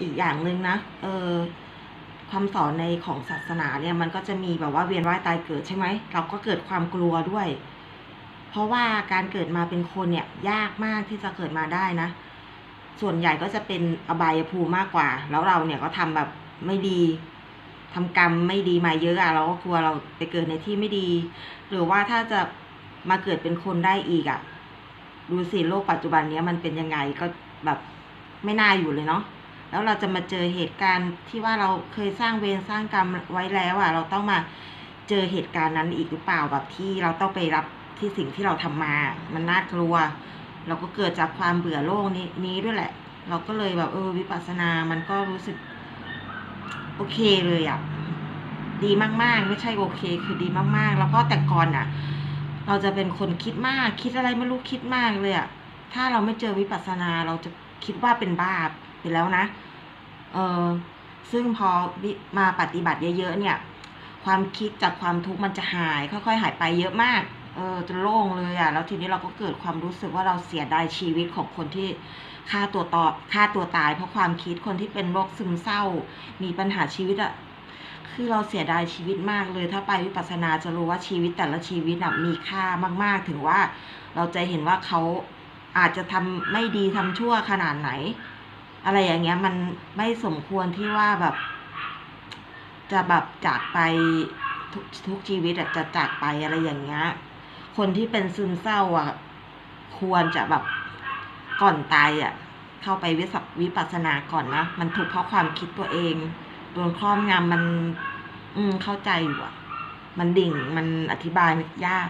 อีกอย่างหนึ่งนะเออความสอนในของศาสนาเนี่ยมันก็จะมีแบบว่าเวียนว่ายตายเกิดใช่ไหมเราก็เกิดความกลัวด้วย เพราะว่าการเกิดมาเป็นคนเนี่ยยากมากที่จะเกิดมาได้นะ ส่วนใหญ่ก็จะเป็นอบายภูมิมากกว่า แล้วเราเนี่ยก็ทำแบบไม่ดีทำกรรมไม่ดีมาเยอะอะเราก็กลัวเราไปเกิดในที่ไม่ดี หรือว่าถ้าจะมาเกิดเป็นคนได้อีกอะดูสิโลกปัจจุบันเนี้ยมันเป็นยังไงก็แบบไม่น่าอยู่เลยเนาะ แล้วเราจะมาเจอเหตุการณ์ที่ว่าเราเคยสร้างเวรสร้างกรรมไว้แล้วอะเราต้องมาเจอเหตุการณ์นั้นอีกหรือเปล่าแบบที่เราต้องไปรับที่สิ่งที่เราทำมา มันน่ากลัว เราก็เกิดจากความเบื่อโลกนี้นี้ด้วยแหละ เราก็เลยแบบเออวิปัสสนา มันก็รู้สึก โอเคเลยอะ่ะดีมากๆ ไม่ใช่โอเค คือดีมากๆ แล้วก็แต่ก่อนอะ เราจะเป็นคนคิดมากคิดอะไรไม่รู้คิดมากเลยอะ่ะถ้าเราไม่เจอวิปัสสนาเราจะคิดว่าเป็นบ้าไปแล้วนะ เออซึ่งพอมาปฏิบัติเยอะๆเนี่ย ความคิดจากความทุกข์มันจะหาย ค่อยๆ หายไปเยอะมาก เออจนโล่งเลยอะ่ะ แล้วทีนี้เราก็เกิดความรู้สึกว่าเราเสียดายชีวิตของคนที่ฆ่าตัวตอฆ่าตัวตาย เพราะความคิดคนที่เป็นโรคซึมเศร้า มีปัญหาชีวิตอะ่ะคือเราเสียดายชีวิตมากเลย ถ้าไปวิปัสสนาจะรู้ว่าชีวิตแต่ละชีวิตอะมีค่ามาก ๆ ถึงว่าเราจะเห็นว่าเขาอาจจะทำไม่ดีทำชั่วขนาดไหน อะไรอย่างเงี้ยมันไม่สมควรที่ว่าแบบ จะแบบจากไปทุกทุกชีวิตอะจะจากไปอะไรอย่างเงี้ย คนที่เป็นซึมเศร้าอะ ควรจะแบบก่อนตายอะ เข้าไปวิสัวิปัสสนาก่อนนะ มันถูกเพราะความคิดตัวเองโดนครอบงำมัน อืมเข้าใจอยู่อะ มันดิ่งมันอธิบายยาก